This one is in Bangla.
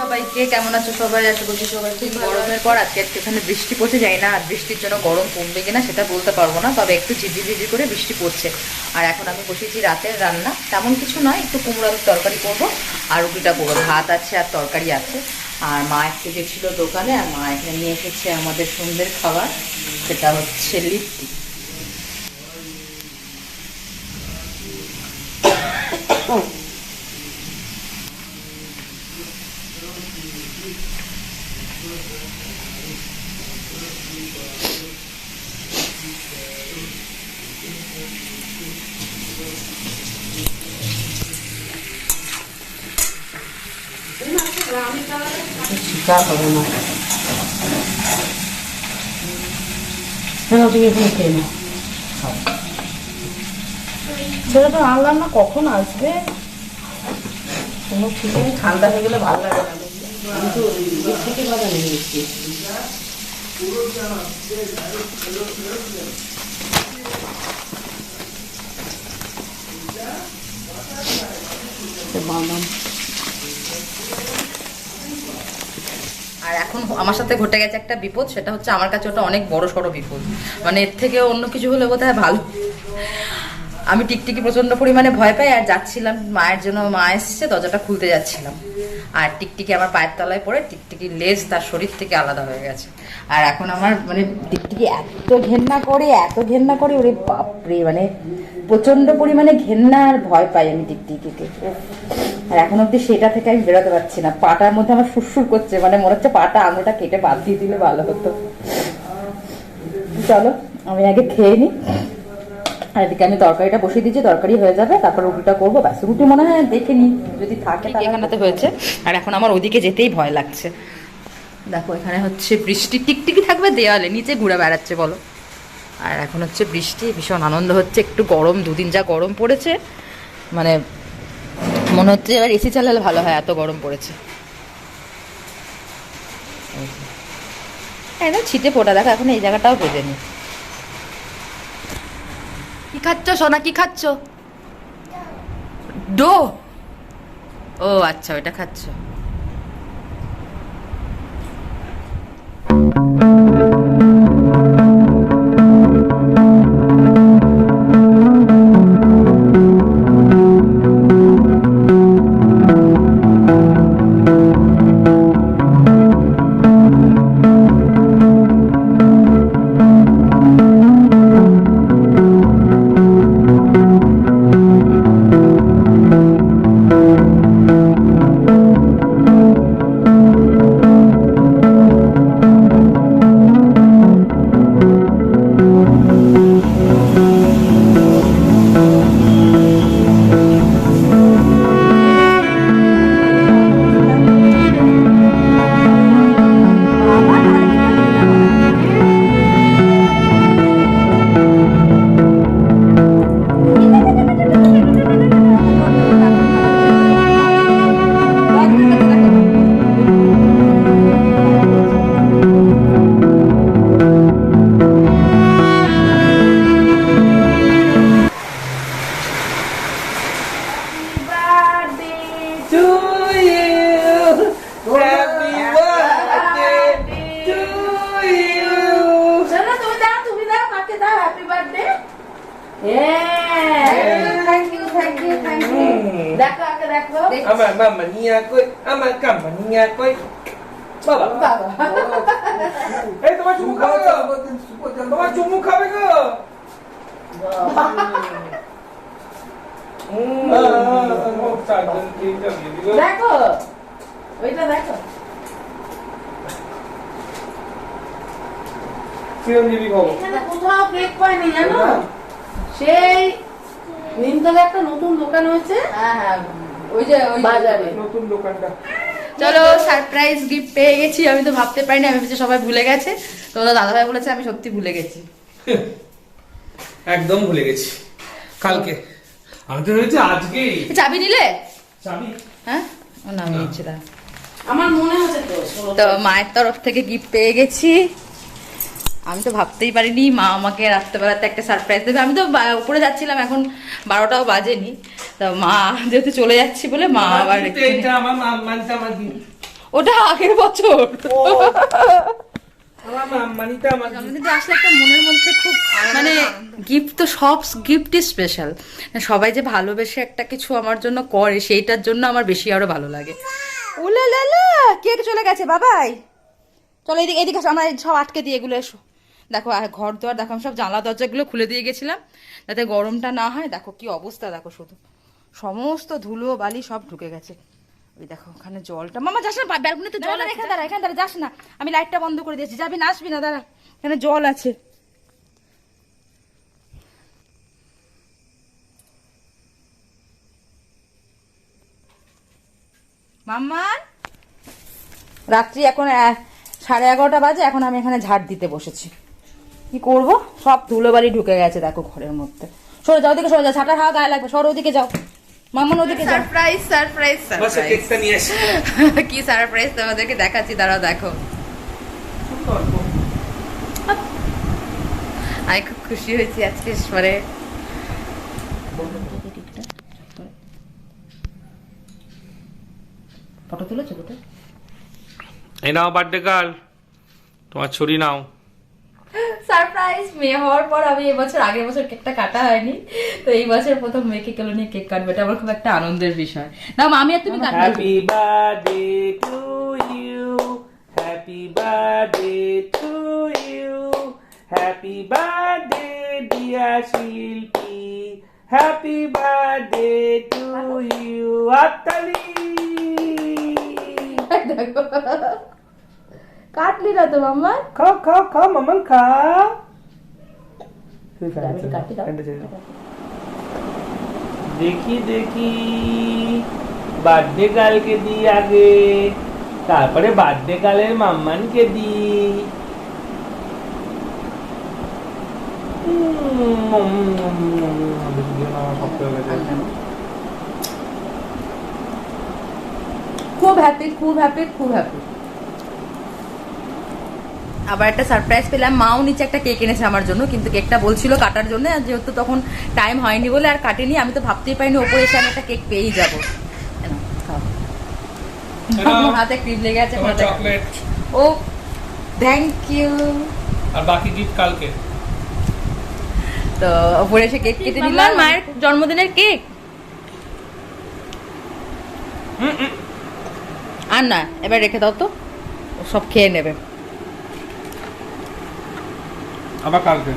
সবাইকে, কেমন আছো সবাই? আশা করছি সবাই খুব গরমের পর। আজকে একটুখানি বৃষ্টি পড়তে যায় না আর বৃষ্টির জন্য গরম কমবে কিনা, সেটা বলতে পারব না, তবে একটু ঝিঝি ঝিঝি করে বৃষ্টি পড়ছে। আর এখন আমি বসেছি রাতের রান্না। তেমন কিছু নয় একটু কুমড়ো তরকারি করব, আর রুটিটা করব। ভাত আছে আর তরকারি আছে। আর মা একটু গেছিল দোকানে, আর মা এখানে নিয়ে এসেছে আমাদের সন্ধ্যের খাবার, সেটা হচ্ছে লিট্টি। শিকা হবে না ছেলে তো আনলাম না কখন আসবে কোনো নেই ঠান্ডা হয়ে গেলে ভালো লাগে না আমি থেকে ভালো আর এখন আমার সাথে ঘটে গেছে একটা বিপদ, সেটা হচ্ছে আমার কাছে ওটা অনেক বড় সড়ো বিপদ। মানে এর থেকে অন্য কিছু হলে বোধহয় ভালো। আমি টিকটিকি প্রচণ্ড পরিমাণে ভয় পাই আর যাচ্ছিলাম, মায়ের জন্য মা এসেছে, দরজাটা খুলতে যাচ্ছিলাম। আর টিকটিকি আমার পায়ের তলায় পড়ে টিকটিকির লেজ তার শরীর থেকে আলাদা হয়ে গেছে। আর এখন আমার মানে টিকটিকি এত ঘেন্না করে, এত ঘেন্না করে, ওরে বাপরে মানে প্রচণ্ড পরিমাণে ঘেন্না আর ভয় পাই আমি টিকটিকিকে। আর এখন অব্দি সেটা থেকে আমি বেরোতে পারছি না। পাটার মধ্যে আমার সুরসুর করছে মানে মনে হচ্ছে পাটা আঙুলটা কেটে বাদ দিয়ে দিলে ভালো হতো। চলো আমি আগে খেয়ে নিই আর এদিকে আমি তরকারিটা বসিয়ে দিচ্ছি তরকারি হয়ে যাবে তারপর রুটিটা করব। ব্যাস রুটি মনে হয় দেখে নিই যদি থাকে এখানেতে হয়েছে। আর এখন আমার ওদিকে যেতেই ভয় লাগছে। দেখো এখানে হচ্ছে বৃষ্টি টিকটিকি থাকবে দেওয়ালে নিচে ঘুরে বেড়াচ্ছে বলো। আর এখন হচ্ছে বৃষ্টি ভীষণ আনন্দ হচ্ছে একটু গরম দুদিন যা গরম পড়েছে মানে মনে হচ্ছে এবার এসি চালালে ভালো হয়, এত গরম পড়েছে। একদম ছিটে ফোটা দেখো এখন এই জায়গাটাও বোঝেনি। কি খাচ্ছ, সোনা, কি খাচ্ছ? ডো। ও আচ্ছা ওইটা খাচ্ছ। দেখো আগে দেখো আমার মামা নিয়া কই আমার কাম্মা নিয়া কই বাবা বাবা এই তোমার চুমু খাবে গো তোমার চুমু খাবে গো হুম ও চারজন তিনজন দিদি গো দেখো ওইটা দেখো চিরঞ্জীবী ভব এখানে কোথাও কেক পাইনি জানো সেই নিমতলে একটা নতুন দোকান হয়েছে। হ্যাঁ হ্যাঁ। ওই যে ওই বাজারে। নতুন দোকানটা। চলো সারপ্রাইজ গিফট পেয়ে গেছি। আমি তো ভাবতে পারিনি আমি ভেবেছি সবাই ভুলে গেছে। তো দাদাভাই বলেছে আমি সত্যি ভুলে গেছি। একদম ভুলে গেছি। কালকে। আমি তো ভেবেছি আজকেই। চাবি নিলে? চাবি। হ্যাঁ? ও না আমি নিচ্ছি আমার মনে হচ্ছে তো তো মায়ের তরফ থেকে গিফট পেয়ে গেছি। আমি তো ভাবতেই পারিনি মা আমাকে রাত্রেবেলাতে একটা সারপ্রাইজ দেবে। আমি তো উপরে যাচ্ছিলাম এখন বারোটাও বাজেনি। তো মা যেহেতু চলে যাচ্ছি বলে মা আবার ওটা আগের বছর। আসলে একটা মনের মধ্যে খুব মানে গিফট তো সব গিফটই স্পেশাল সবাই যে ভালোবেসে একটা কিছু আমার জন্য করে সেইটার জন্য আমার বেশি আরও ভালো লাগে। ওলা লালা কেক চলে গেছে? বাবাই। চলো এদিকে এদিকে আসো, আমরা সব আটকে দিয়ে এগুলো এসো। দেখো আর ঘর দোয়ার দেখো আমি সব জানলা দরজাগুলো খুলে দিয়ে গেছিলাম যাতে গরমটা না হয়। দেখো কি অবস্থা দেখো শুধু। সমস্ত ধুলো বালি সব ঢুকে গেছে। ওই দেখো ওখানে জলটা মামা যাস না ব্যালকনিতে জল আছে। এখানে দাঁড়া এখানে দাঁড়া যাস না। আমি লাইটটা বন্ধ করে দিয়েছি। যাবি না আসবি না দাঁড়া। এখানে জল আছে। মাম্মার রাত্রি এখন সাড়ে এগারোটা বাজে এখন আমি এখানে ঝাড় দিতে বসেছি। কি করব? সব ধুলোবালি ঢুকে গেছে দেখো ঘরের মধ্যে। সরে যাও ওদিকে সরে যাও ছাটা খাওয়া গায়ে লাগবে। সরো ওদিকে যাও। মাম্মান ওদিকে যাও। সারপ্রাইজ সারপ্রাইজ বাস কেকটা নিয়ে আসি। কি সারপ্রাইজ তোমাদেরকে দেখাচ্ছি দাঁড়াও দেখো। আমি খুব খুশি হয়েছি আজকে মানে ফটো তুলেছো দুটো এই নাও বার্থডে গার্ল। তোমার ছুরি নাও। সারপ্রাইজ মেয়ে হওয়ার পর আমি এবছর আগের বছর কেকটা কাটা হয়নি। তো এই বছর প্রথম মেয়েকে কেলো নিয়ে কেক কাটবে এটা আমার খুব একটা আনন্দের বিষয়। না আমি আর তুমি কাটবে happy birthday to you happy birthday to you happy birthday dear Shilpi happy birthday to you আত্তালি দেখো। কাটলি না তো মাম্মা খাও খাও খাও মামান খাও দেখি দেখি বার্থডে গার্লকে দিই আগে তারপরে বার্থডে গার্লের মাম্মানকে দিই খুব হ্যাপি খুব হ্যাপি খুব হ্যাপি আবার একটা সারপ্রাইজ পেলাম। মাও নিচে একটা কেক এনেছে আমার জন্য কিন্তু কেকটা বলছিল কাটার জন্য আর যেহেতু তখন টাইম হয়নি বলে আর কাটেনি আমি তো ভাবতেই পারিনি ওপরে এসে আমি একটা কেক পেয়েই যাব। হাতে ক্রিম লেগে আছে চকলেট ও থ্যাংক ইউ আর বাকি গিফট কালকে? তো ওপরে এসে কেক কেটে নিলাম। মায়ের জন্মদিনের কেক আর না এবার রেখে দাও তো সব খেয়ে নেবে। আবার কালকে